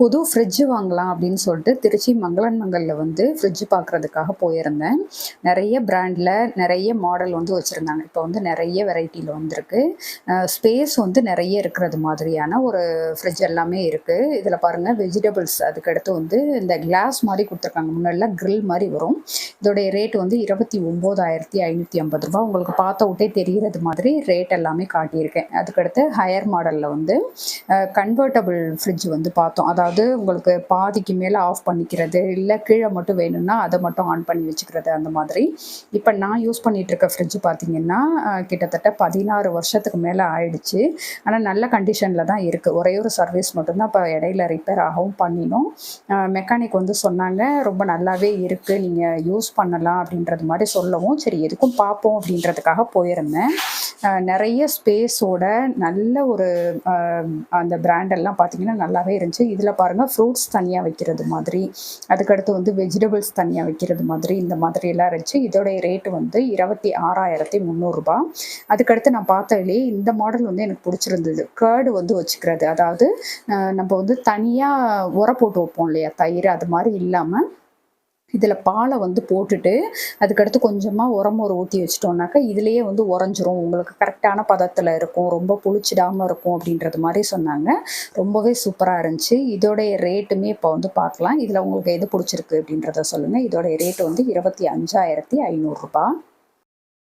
புது ஃப்ரிட்ஜு வாங்கலாம் அப்படின்னு சொல்லிட்டு திருச்சி மங்களன் மங்கலில் வந்து ஃப்ரிட்ஜ் பார்க்குறதுக்காக போயிருந்தேன். நிறைய ப்ராண்டில் நிறைய மாடல் வந்து வச்சுருந்தாங்க. இப்போ வந்து நிறைய வெரைட்டியில் வந்திருக்கு. ஸ்பேஸ் வந்து நிறைய இருக்கிறது மாதிரியான ஒரு ஃப்ரிட்ஜ் எல்லாமே இருக்குது இதில் பாருங்கள் வெஜிடபிள்ஸ் அதுக்கடுத்து வந்து இந்த கிளாஸ் மாதிரி கொடுத்துருக்காங்க. முன்னாடிலாம் க்ரில் மாதிரி வரும். இதோடைய ரேட் வந்து இருபத்தி ஒம்போதாயிரத்தி ஐநூற்றி ஐம்பது ரூபா உங்களுக்கு பார்த்த விட்டே தெரிகிறது மாதிரி ரேட் எல்லாமே காட்டியிருக்கேன். அதுக்கடுத்து ஹையர் மாடலில் வந்து கன்வெர்ட்டபிள் ஃப்ரிட்ஜ் வந்து பார்த்தோம். அதாவது உங்களுக்கு பாதிக்கு மேலே ஆஃப் பண்ணிக்கிறது இல்லை கீழே மட்டும் வேணும்னா அதை மட்டும் ஆன் பண்ணி வச்சுக்கிறது அந்த மாதிரி. இப்போ நான் யூஸ் பண்ணிகிட்ருக்க இருக்க ஃப்ரிட்ஜ் பார்த்தீங்கன்னா கிட்டத்தட்ட பதினாறு வருஷத்துக்கு மேலே ஆயிடுச்சு. ஆனால் நல்ல கண்டிஷனில் தான் இருக்குது ஒரே ஒரு சர்வீஸ் மட்டும்தான் இப்போ இடையில ரிப்பேர் ஆகவும் பண்ணினோம். மெக்கானிக் வந்து சொன்னாங்க ரொம்ப நல்லாவே இருக்குது நீங்கள் யூஸ் பண்ணலாம் அப்படின்றது மாதிரி சொல்லவும் சரி எதுக்கும் பார்ப்போம் அப்படின்றதுக்காக போயிருந்தேன். நிறைய ஸ்பேஸோட நல்ல ஒரு அந்த பிராண்டெல்லாம் பார்த்தீங்கன்னா நல்லாவே இருந்துச்சு. இதில் பாருங்கள் ஃப்ரூட்ஸ் தனியாக வைக்கிறது மாதிரி அதுக்கடுத்து வந்து வெஜிடபிள்ஸ் தனியாக வைக்கிறது மாதிரி இந்த மாதிரி எல்லாம் இருந்துச்சு. இதோடைய ரேட்டு வந்து இருபத்தி ஆறாயிரத்தி முந்நூறுரூபா அதுக்கடுத்து நான் பார்த்ததுலேயே இந்த மாடல் வந்து எனக்கு பிடிச்சிருந்தது. கேர்டு வந்து வச்சுக்கிறது. அதாவது நம்ம வந்து தனியாக உர போட்டு வைப்போம் இல்லையா? தயிர் அது மாதிரி இல்லாமல் இதில் பாலை வந்து போட்டுட்டு அதுக்கடுத்து கொஞ்சமாக உரம் ஒரு ஊற்றி வச்சிட்டோம்னாக்கா இதுலேயே வந்து உறைஞ்சிரும். உங்களுக்கு கரெக்டான பதத்தில் இருக்கும். ரொம்ப புளிச்சிடாமல் இருக்கும் அப்படின்றது மாதிரி சொன்னாங்க. ரொம்பவே சூப்பராக இருந்துச்சு. இதோடைய ரேட்டுமே இப்போ வந்து பார்க்கலாம். இதில் உங்களுக்கு எது பிடிச்சிருக்கு அப்படின்றத சொல்லுங்கள் இதோடைய ரேட்டு வந்து இருபத்தி அஞ்சாயிரத்தி ஐநூறுரூபா